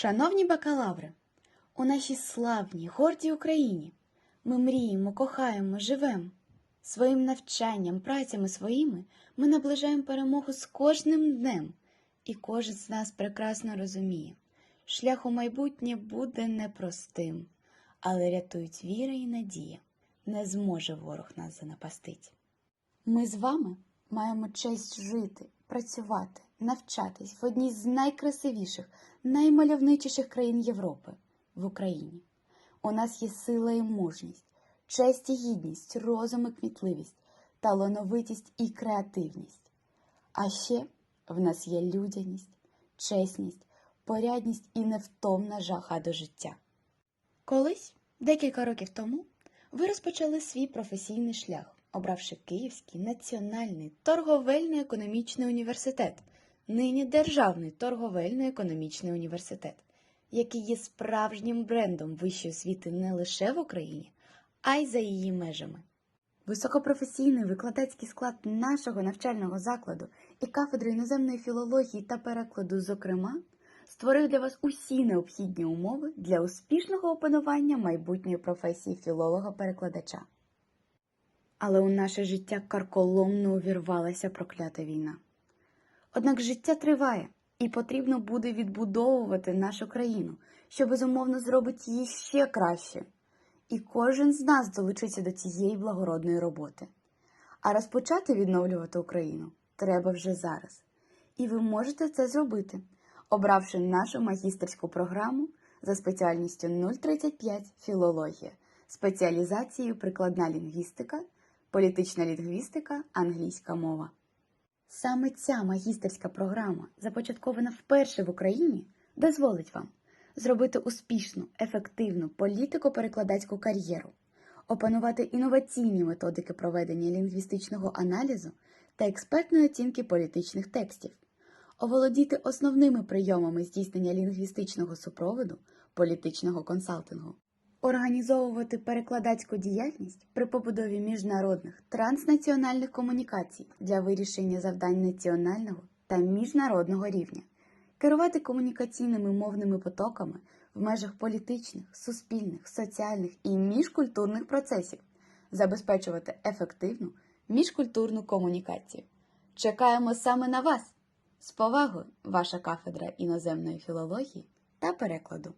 Шановні бакалаври, у нашій славній, гордій Україні ми мріємо, кохаємо, живемо. Своїм навчанням, працями своїми ми наближаємо перемогу з кожним днем, і кожен з нас прекрасно розуміє, шлях у майбутнє буде непростим, але рятують віра і надія, не зможе ворог нас занапастить. Ми з вами маємо честь жити, працювати, навчатись в одній з найкрасивіших, наймальовничіших країн Європи в Україні. У нас є сила і мужність, честь і гідність, розум і кмітливість, талановитість і креативність. А ще в нас є людяність, чесність, порядність і невтомна жага до життя. Колись, декілька років тому, ви розпочали свій професійний шлях, обравши Київський національний торговельно-економічний університет, нині Державний торговельно-економічний університет, який є справжнім брендом вищої освіти не лише в Україні, а й за її межами. Високопрофесійний викладацький склад нашого навчального закладу і кафедри іноземної філології та перекладу, зокрема, створив для вас усі необхідні умови для успішного опанування майбутньої професії філолога-перекладача. Але у наше життя карколомно увірвалася проклята війна. Однак життя триває, і потрібно буде відбудовувати нашу країну, що безумовно зробить її ще краще. І кожен з нас долучиться до цієї благородної роботи. А розпочати відновлювати Україну треба вже зараз. І ви можете це зробити, обравши нашу магістерську програму за спеціальністю 035 філологія, спеціалізацією прикладна лінгвістика, політична лінгвістика, англійська мова. Саме ця магістерська програма, започаткована вперше в Україні, дозволить вам зробити успішну, ефективну політико-перекладацьку кар'єру, опанувати інноваційні методики проведення лінгвістичного аналізу та експертної оцінки політичних текстів, оволодіти основними прийомами здійснення лінгвістичного супроводу, політичного консалтингу, організовувати перекладацьку діяльність при побудові міжнародних транснаціональних комунікацій для вирішення завдань національного та міжнародного рівня керувати комунікаційними мовними потоками в межах політичних, суспільних, соціальних і міжкультурних процесів, забезпечувати ефективну міжкультурну комунікацію. Чекаємо саме на вас! З повагою, ваша кафедра іноземної філології та перекладу.